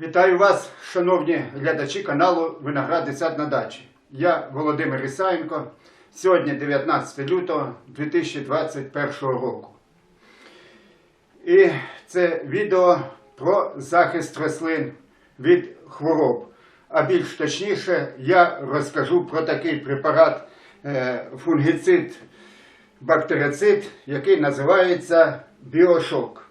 Вітаю вас, шановні глядачі каналу Виноград сад на дачі. Я Володимир Ісаєнко. Сьогодні 19 лютого 2021 року. І це відео про захист рослин від хвороб. А більш точніше, я розкажу про такий препарат фунгіцид бактерицид, який називається біошок.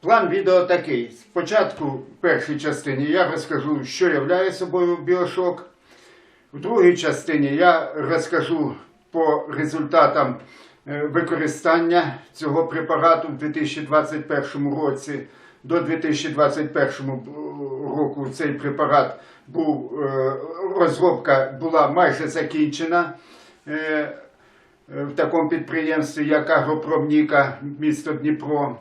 План відео такий. Спочатку в першій частині я розкажу, що являє собою біошок. В другій частині я розкажу по результатам е, використання цього препарату в 2021 році. До 2021 року цей препарат був, е, розробка була майже закінчена е, е, в такому підприємстві, як Агропромніка, місто Дніпро.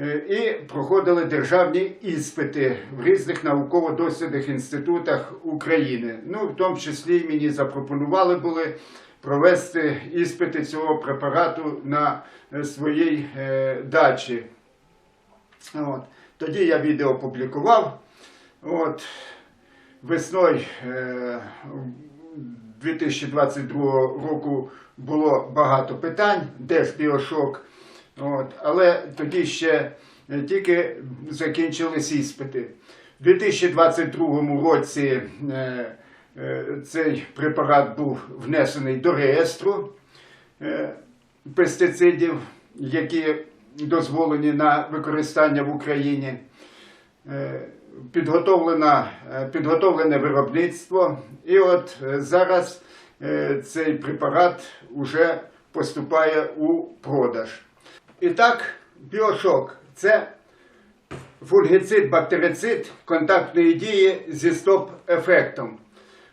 Е, І проходили державні іспити в різних науково-дослідних інститутах України. Ну, в тому числі мені запропонували були провести іспити цього препарату на е, своїй е, дачі. От. Тоді я відео опублікував. От. Весною е, 2022 року було багато питань, де ж біошок. От. Але тоді ще е, тільки закінчились іспити. У 2022 році е, е, цей препарат був внесений до реєстру е, пестицидів, які дозволені на використання в Україні. Е, підготовлене виробництво, і от е, зараз е, цей препарат вже поступає у продаж. І так, біошок це фунгіцид, бактерицид контактної дії зі стоп-ефектом.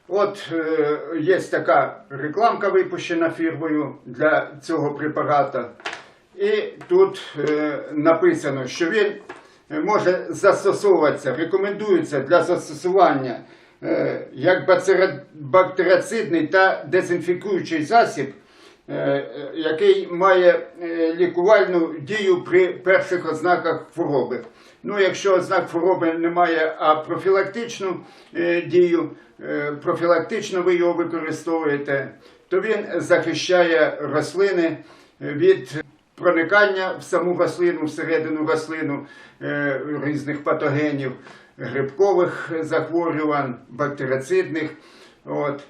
От е, є така рекламка випущена фірмою для цього препарата. І тут е, написано, що він е, може застосовуватися, рекомендується для застосування е, як бактерицидний та дезінфікуючий засіб, е, е, який має е, лікувальну дію при перших ознаках хвороби. Ну, якщо ознак хвороби немає, а профілактичну е, дію, е, профілактично ви його використовуєте, то він захищає рослини від проникання в саму рослину, всередину рослину е, різних патогенів, грибкових захворювань, бактерицидних. От.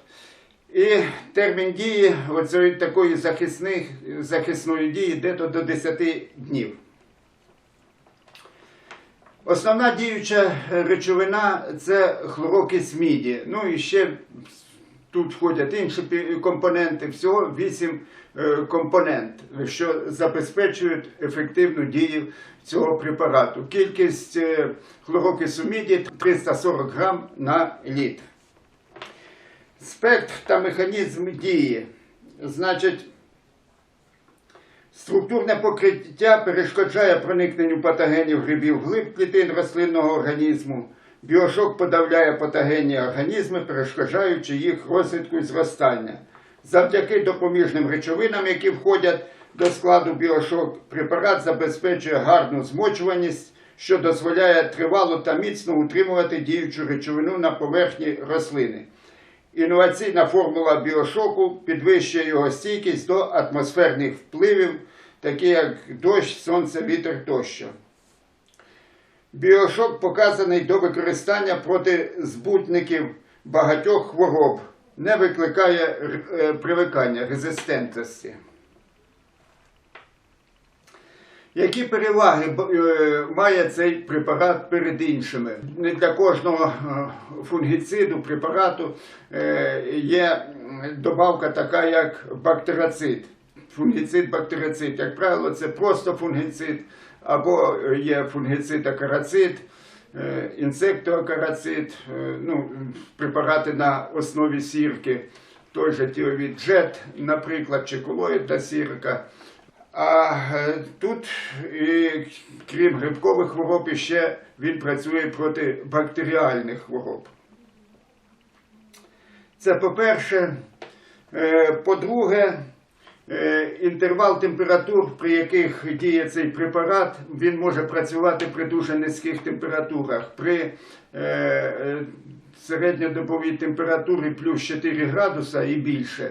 І термін дії оцієї такої захисної дії дето до 10 днів. Основна діюча речовина це хлорокис міді. Ну і ще тут входять інші компоненти, всього 8 компонентів, що забезпечують ефективну дію цього препарату. Кількість е, хлорокису міді 340 грам на літр. Спектр та механізм дії. Значить, Структурне покриття перешкоджає проникненню патогенів грибів в глиб клітин рослинного організму. Біошок подавляє патогенні організми, перешкоджаючи їх розвитку і зростання. Завдяки допоміжним речовинам, які входять до складу біошок, препарат забезпечує гарну змочуваність, що дозволяє тривало та міцно утримувати діючу речовину на поверхні рослини. Інноваційна формула біошоку підвищує його стійкість до атмосферних впливів, такі як дощ, сонце, вітер тощо. Біошок показаний до використання проти збутників багатьох хвороб, не викликає е, привикання, резистентності. Які переваги е, має цей препарат перед іншими? Не для кожного е, фунгіциду, препарату є добавка така, як бактерицид. Фунгіцид, бактерицид. Як правило, це просто фунгіцид, або є фунгіцид акарацид, е, інсектоакарацид, е, ну, препарати на основі сірки, той же тіовід джет, наприклад, чи колоїдна сірка. А е, тут, і, крім грибкових хвороб, ще він працює проти бактеріальних хвороб. Це по-перше. Е, По-друге, е, інтервал температур, при яких діє цей препарат, він може працювати при дуже низьких температурах. При е, е, середньодобовій температурі плюс 4 градуса і більше.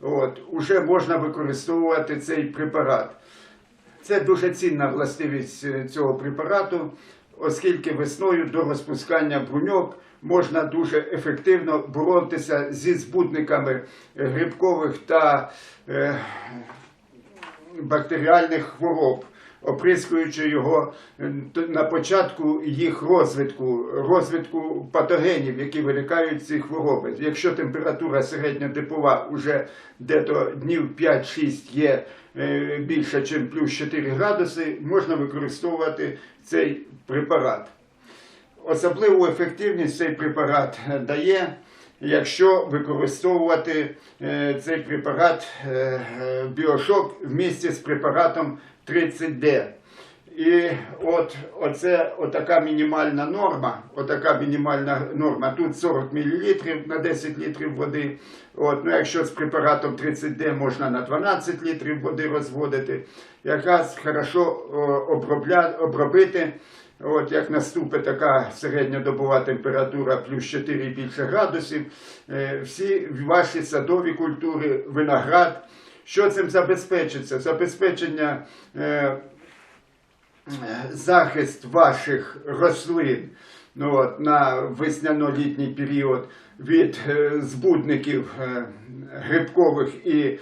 От, уже можна використовувати цей препарат. Це дуже цінна властивість е, цього препарату, оскільки весною до розпускання бруньок можна дуже ефективно боротися зі збудниками е, грибкових та е, бактеріальних хвороб, оприскуючи його е, на початку їх розвитку, розвитку патогенів, які виникають з ці хвороби. Якщо температура середньодипова вже дето днів 5-6 є більше, ніж плюс 4 градуси, можна використовувати цей препарат. Особливу ефективність цей препарат е, дає, якщо використовувати е, цей препарат е, е, біошок в місті з препаратом 30D. І от оце отака мінімальна норма, отака мінімальна норма. Тут 40 мл на 10 літрів води. От, ну, якщо з препаратом 30D можна на 12 літрів води розводити, якраз хорошо обробля, обробити. От як наступить така середньодобова температура плюс 4 і більше градусів, е, всі ваші садові культури, виноград, що цим забезпечиться? Забезпечення е, захист ваших рослин ну, от, на весняно-літній період від е, збудників е, грибкових і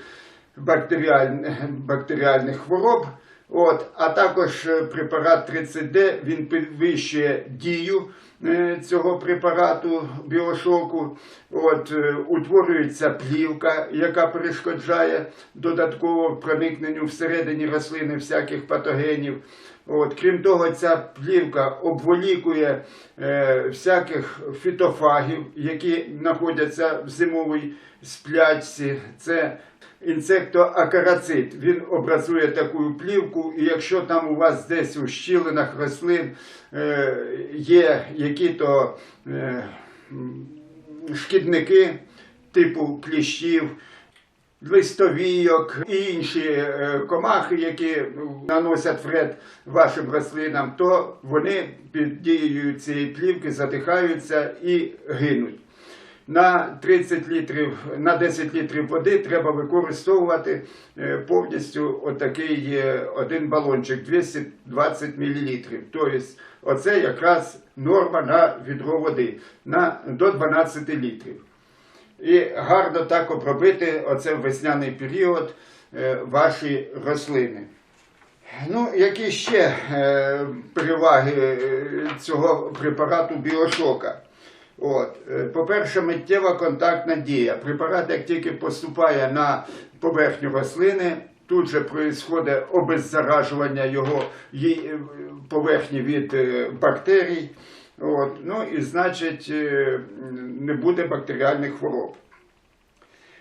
бактеріальних, бактеріальних хвороб. От, а також е, препарат 30D він підвищує дію е, цього препарату біошоку. От, е, утворюється плівка, яка перешкоджає додатково проникненню всередині рослини всяких патогенів. От, крім того, ця плівка обволікує е, всяких фітофагів, які знаходяться в зимовій сплячці. Це інсектоакарацит. Він образує таку плівку, і якщо там у вас десь у щілинах рослин е, є які-то е, шкідники типу кліщів, листовійок і інші е, комахи, які наносять вред вашим рослинам, то вони під дією цієї плівки задихаються і гинуть. На 30 літрів, на 10 літрів води треба використовувати е, повністю отакий е, один балончик 220 мл. Тобто, оце якраз норма на відро води на, до 12 літрів. І гарно так обробити оце весняний період е, ваші рослини. Ну, які ще переваги цього препарату біошока? Е, по-перше, миттєва контактна дія. Препарат, як тільки поступає на поверхню рослини, тут же происходить обеззаражування його е, поверхні від е, бактерій. Ну і значить, не буде бактеріальних хвороб.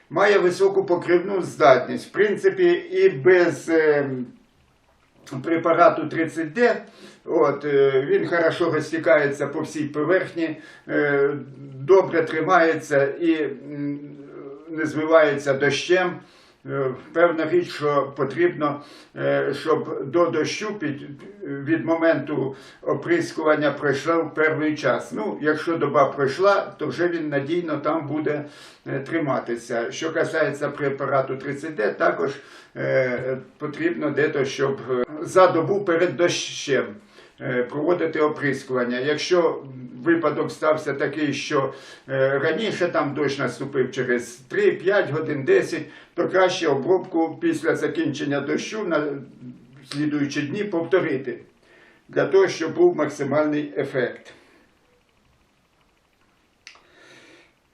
Має високу покривну здатність. В принципі, і без е, препарату 30D. От, е, він хорошо розтікається по всій поверхні, е, добре тримається і не звивається дощем. Е, Певна річ, що потрібно, е, щоб до дощу під, від моменту оприскування пройшов певний час. Ну, якщо доба пройшла, то вже він надійно там буде е, триматися. Що касається препарату 30D, також е, потрібно дето, щоб за добу перед дощем проводити оприскування. Якщо випадок стався такий, що е, раніше там дощ наступив через 3-5 годин, 10, то краще обробку після закінчення дощу на слідуючі дні повторити, для того, щоб був максимальний ефект.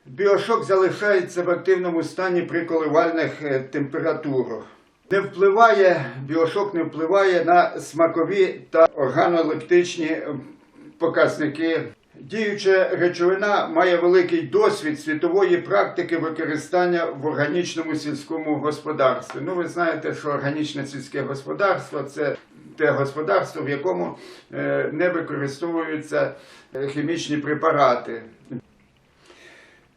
Біошок залишається в активному стані при коливальних е, температурах. Не впливає, біошок не впливає на смакові та органолептичні показники. Діюча речовина має великий досвід світової практики використання в органічному сільському господарстві. Ну, ви знаєте, що органічне сільське господарство це те господарство, в якому е, не використовуються е, хімічні препарати.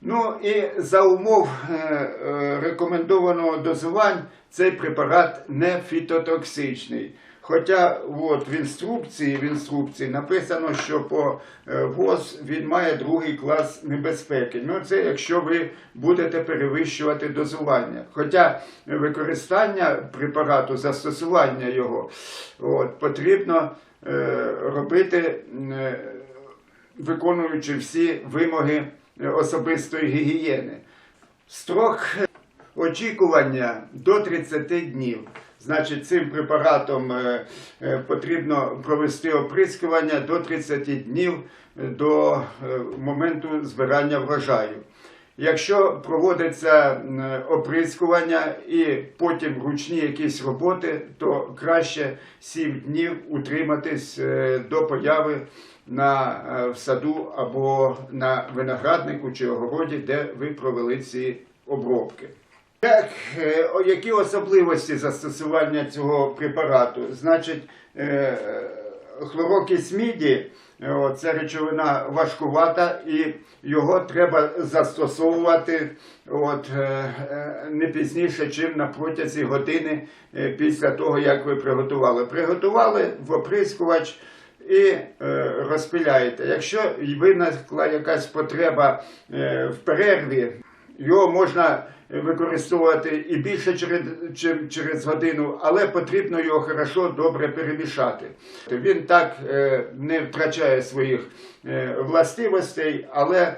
Ну і за умов е, е, рекомендованого дозувань цей препарат не фітотоксичний. Хоча от, в інструкції, в інструкції написано, що по е, ВОЗ він має другий клас небезпеки. Ну це якщо ви будете перевищувати дозування. Хоча використання препарату, застосування його от, потрібно е, робити, е, виконуючи всі вимоги особистої гігієни. Строк очікування до 30 днів. Значить, цим препаратом е, е, потрібно провести оприскування до 30 днів е, до моменту збирання врожаю. Якщо проводиться оприскування і потім ручні якісь роботи, то краще 7 днів утриматись до появи на е, в саду або на винограднику чи огороді, де ви провели ці обробки. Так, е, які особливості застосування цього препарату? Значить, е, хлорокис міді це речовина важкувата, і його треба застосовувати от, не пізніше, чим на протязі години після того, як ви приготували. Приготували в оприскувач і е, розпиляєте. Якщо виникла якась потреба е, в перерві, його можна використовувати і більше через, годину, але потрібно його хорошо добре перемішати. Він так е, не втрачає своїх властивостей, але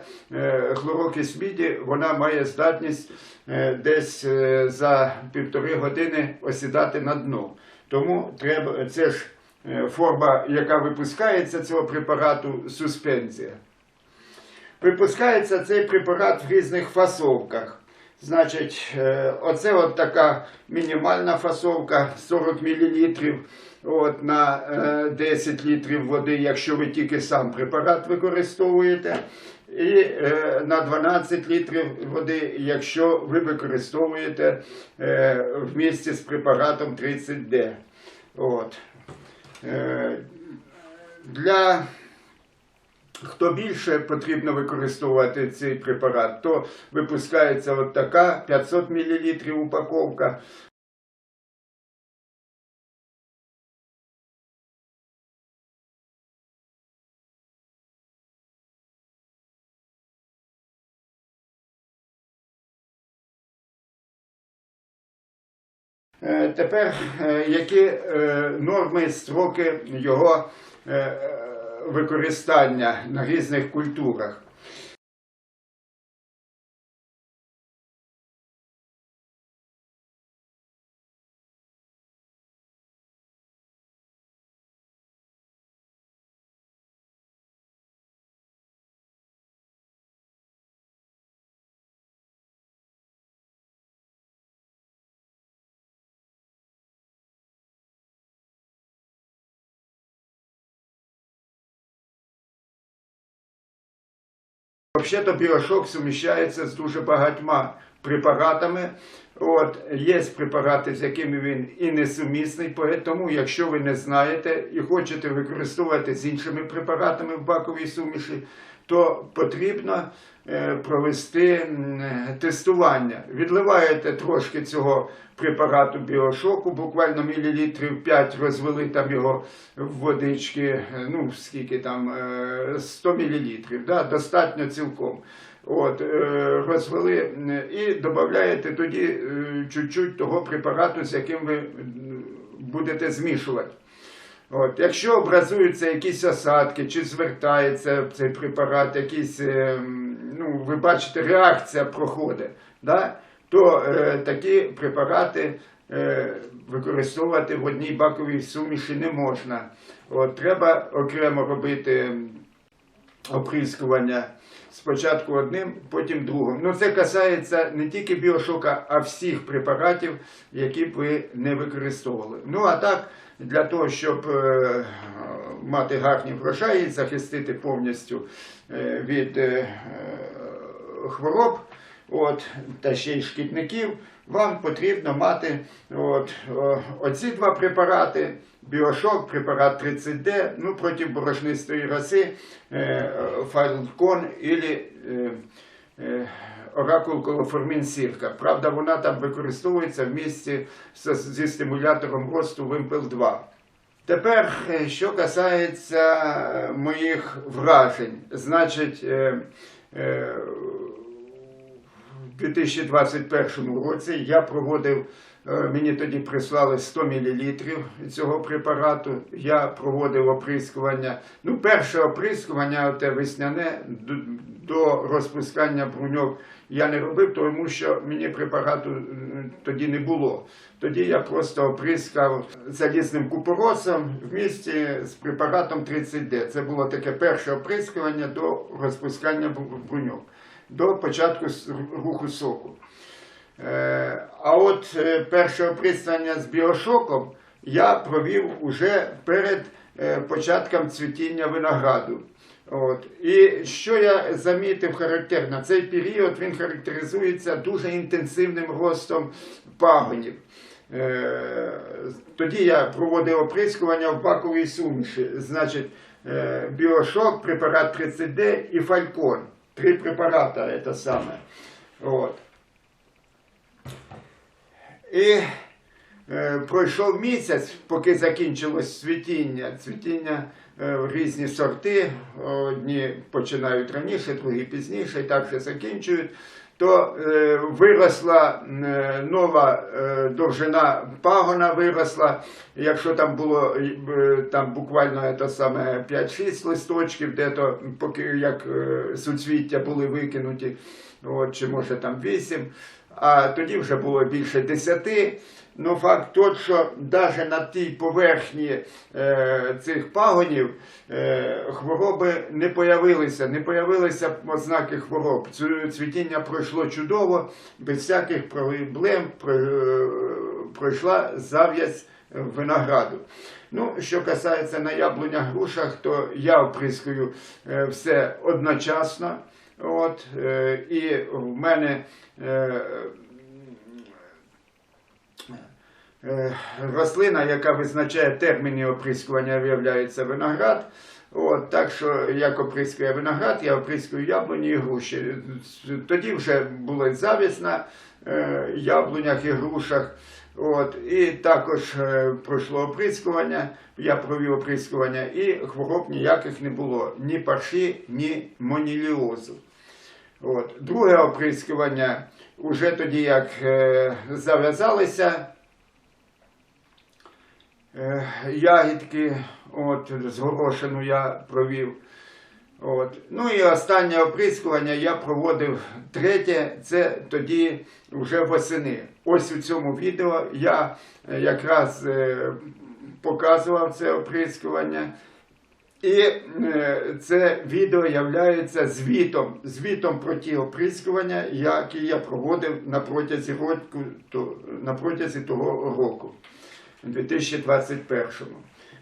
хлорокис міді вона має здатність десь за півтори години осідати на дно. Тому треба це ж форма, яка випускається цього препарату, суспензія. Випускається цей препарат в різних фасовках. Значить, е, оце от така мінімальна фасовка 40 мл от, на е, 10 літрів води, якщо ви тільки сам препарат використовуєте. І е, на 12 літрів води, якщо ви використовуєте е, в місті з препаратом 30D. От. Е, для Хто більше потрібно використовувати цей препарат, то випускається от така 500 мл упаковка. Тепер е, які е, норми, строки його е, е, використання на різних культурах? Взагалі-то біошок суміщається з дуже багатьма препаратами. От, є препарати, з якими він і несумісний, тому якщо ви не знаєте і хочете використовувати з іншими препаратами в баковій суміші, то потрібно е, провести тестування. Відливаєте трошки цього препарату біошоку, буквально мілілітрів 5 розвели там його в водички, е, ну скільки там, е, 100 мілілітрів, да, достатньо цілком. От, е, розвели і додаєте тоді е, чуть-чуть того препарату, з яким ви будете змішувати. От, якщо образуються якісь осадки, чи звертається цей препарат, якісь, е, ну, ви бачите, реакція проходить, да? то е, такі препарати е, використовувати в одній баковій суміші не можна. От, треба окремо робити оприскування спочатку одним, потім другим. Ну це касається не тільки біошока, а всіх препаратів, які б ви не використовували. Ну а так, для того, щоб е, мати гарні врожаї, захистити повністю е, від е, хвороб. От, та ще й шкідників, вам потрібно мати от, оці два препарати, біошок, препарат 30D, ну, проти борошнистої роси, е, Файлкон і е, е, оракул колоформін сірка. Правда, вона там використовується в місці зі стимулятором росту Вимпел 2. Тепер, е, що касається моїх вражень, значить, е, е, 2021 році я проводив, е, мені тоді прислали 100 мл цього препарату. Я проводив оприскування. Ну, перше оприскування, те весняне, до, розпускання бруньок я не робив, тому що мені препарату е, тоді не було. Тоді я просто оприскав залізним купоросом в місті з препаратом 30D. Це було таке перше оприскування до розпускання бруньок, до початку руху соку. Е, А от е, перше оприскування з біошоком я провів уже перед е, початком цвітіння винограду. От. І що я замітив характерно, цей період він характеризується дуже інтенсивним ростом пагонів. Тоді я проводив оприскування в баковій суміші. Значить, біошок, препарат 30D і фалькон. Три препарата це саме. Вот. І е, пройшов місяць, поки закінчилось цвітіння. Цвітіння е, в різні сорти. Одні починають раніше, другі пізніше, і так же закінчують. То е, виросла е, нова е, довжина пагона виросла. Якщо там було там буквально це саме 5-6 листочків, де то поки як суцвіття були викинуті, от, чи може там 8, а тоді вже було більше 10. Ну, факт тот, що навіть на тій поверхні е, цих пагонів е, хвороби не появилися, не появилися ознаки хвороб. Цвітіння пройшло чудово, без всяких проблем е, пройшла зав'язь винограду. Ну, що касається на яблунях грушах, то я оприскую е, все одночасно. От, і в мене рослина, яка визначає терміни оприскування, виявляється виноград. От, так що як оприскує виноград, я оприскую яблуні і груші. Тоді вже була завість на е, яблунях і грушах. От, і також е, пройшло оприскування, я провів оприскування, і хвороб ніяких не було, ні парші, ні моніліозу. От. Друге оприскування, уже тоді як е, зав'язалися е, ягідки, от, з горошину я провів. От. Ну і останнє оприскування я проводив третє, це тоді вже восени. Ось у цьому відео я е, якраз е, показував це оприскування. І е, це відео являється звітом, звітом про ті оприскування, які я проводив на протязі року, на протязі того року, 2021-му.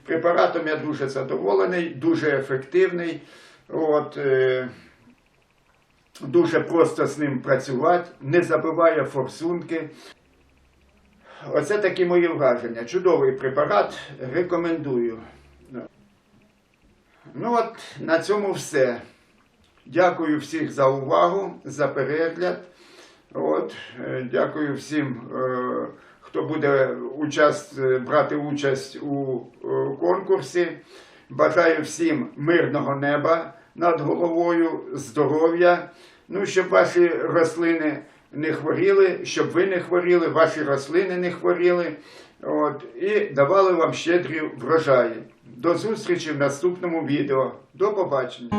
Препаратом я дуже задоволений, дуже ефективний. От, е, дуже просто з ним працювати, не забиває форсунки. Оце такі мої враження. Чудовий препарат, рекомендую. Ну от на цьому все. Дякую всіх за увагу, за перегляд. От, е, дякую всім, е, хто буде участь, е, брати участь у е, конкурсі. Бажаю всім мирного неба над головою, здоров'я. Ну, щоб ваші рослини не хворіли, щоб ви не хворіли, ваші рослини не хворіли. От, і давали вам щедрі врожаї. До зустрічі в наступному відео. До побачення.